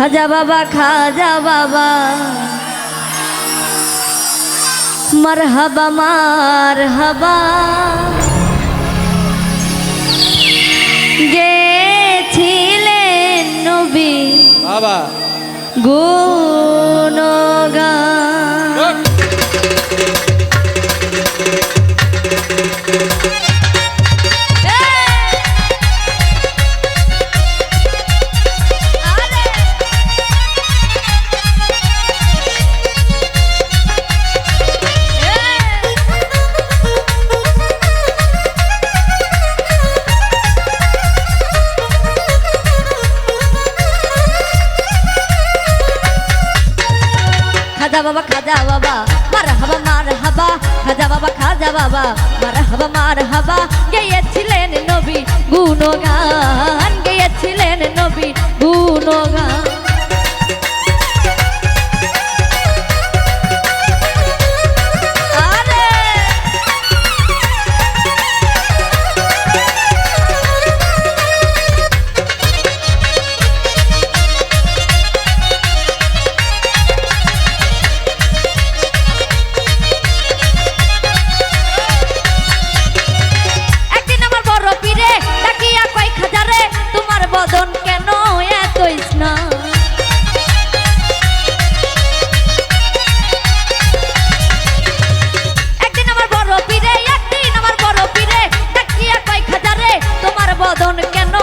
খাজা বাবা খাজা বাবা। মারহাবা মারহাবা। গেছিলেন নবী বাবা। গুণগান। খাজা বাবা খাজা বাবা মার হাবা মার হাবা খাজা বাবা খাজা বাবা মার হাবা মার হাবা গেয়েছিলেন নবী গুণগান। কেন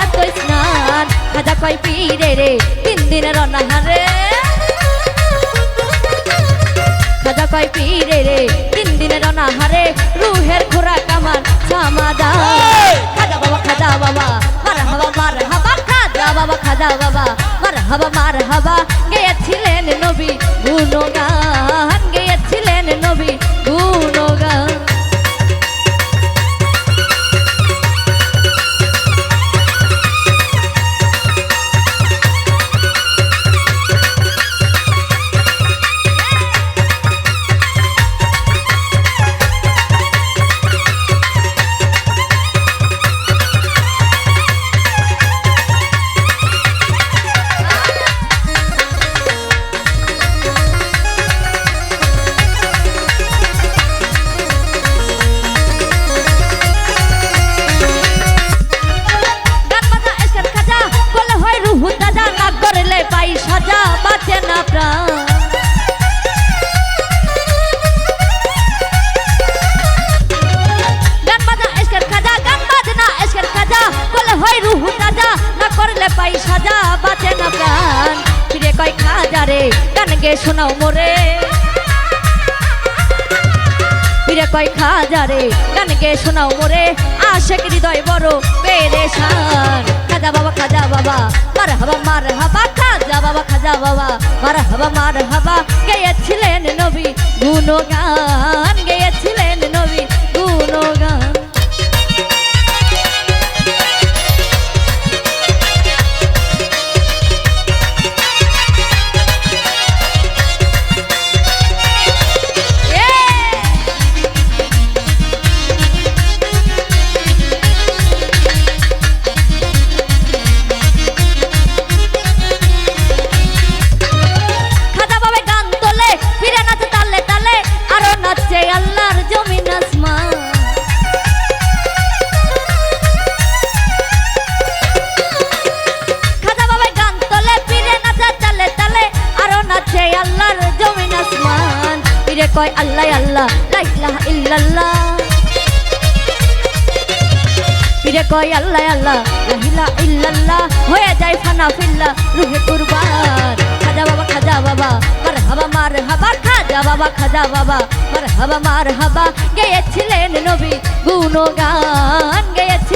এত স্নান। খাজা কয় পীরে রে তিন দিনের অনাহারে খাজা কয় পীরে রে তিন দিনের অনাহারে রুহের খোরাক আমার সামাদা খাজা বাবা খাজা বাবা মার হাবা মার হাবা খাজা বাবা খাজা বাবা মার হাবা মার হাবা গেয়েছিলেন নবী গুণগান এসকের খাজা বলে হয় রুহু তাজা, না করলে পাই সাজা, বাঁচে না প্রাণ। ফিরে কয় খাজা রে, গান গে শোনাও মোরে। ফিরে কয় খাজা রে, গান গে শোনাও মোরে। আশেক হৃদয় বড় পেরেশান খাজা বাবা, খাজা মার হাবা হাবা খাজা বাবা খাজা বাবা মার হাবা মার হাবা গেয়েছিলেন নবী গুণগান। কয় আল্লাহ আল্লাহ, লা ইলাহা ইল্লাল্লাহ। ফিরে কয় আল্লাহ আল্লাহ লাহিলা ইল্লাল্লাহ। হয়ে যায় ফানা ফিল্লা, রুহে কুরবান। খাজা বাবা খাজা বাবা মার হাবা মার হাবা খাজা বাবা খাজা বাবা মার হাবা মার হাবা গেয়েছিলেন নবী গুণগান, গেয়েছিলেন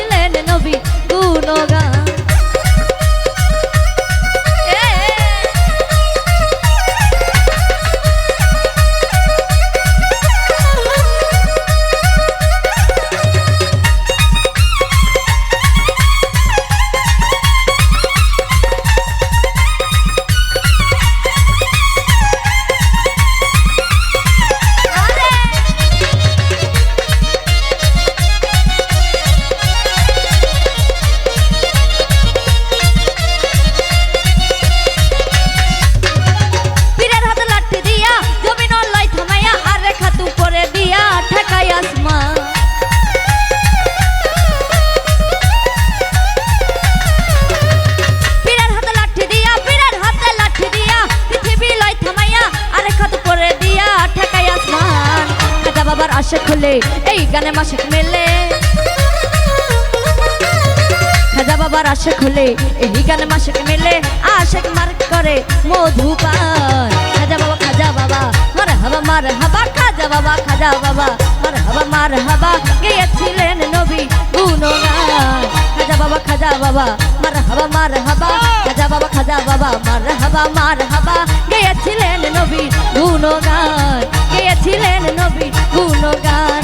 হলে এই গানে মাসে মেলে। খাজা বাবার আশেক হলে এই গানে মাসে মেলে, আশেক মার করে মধুপান খাজা বাবা খাজা বাবা, মার হাবা মার হাবা, খাজা বাবা খাজা বাবা, মার হাবা মার হাবা, গিয়েছিলেন নবী গুণগান। খাজা বাবা মার হাবা মার হাবা খাজা বাবা খাজা বাবা মার হাবা মার হাবা গেয়েছিলেন নবী গুণগান, গেয়েছিলেন নবী গুণগান।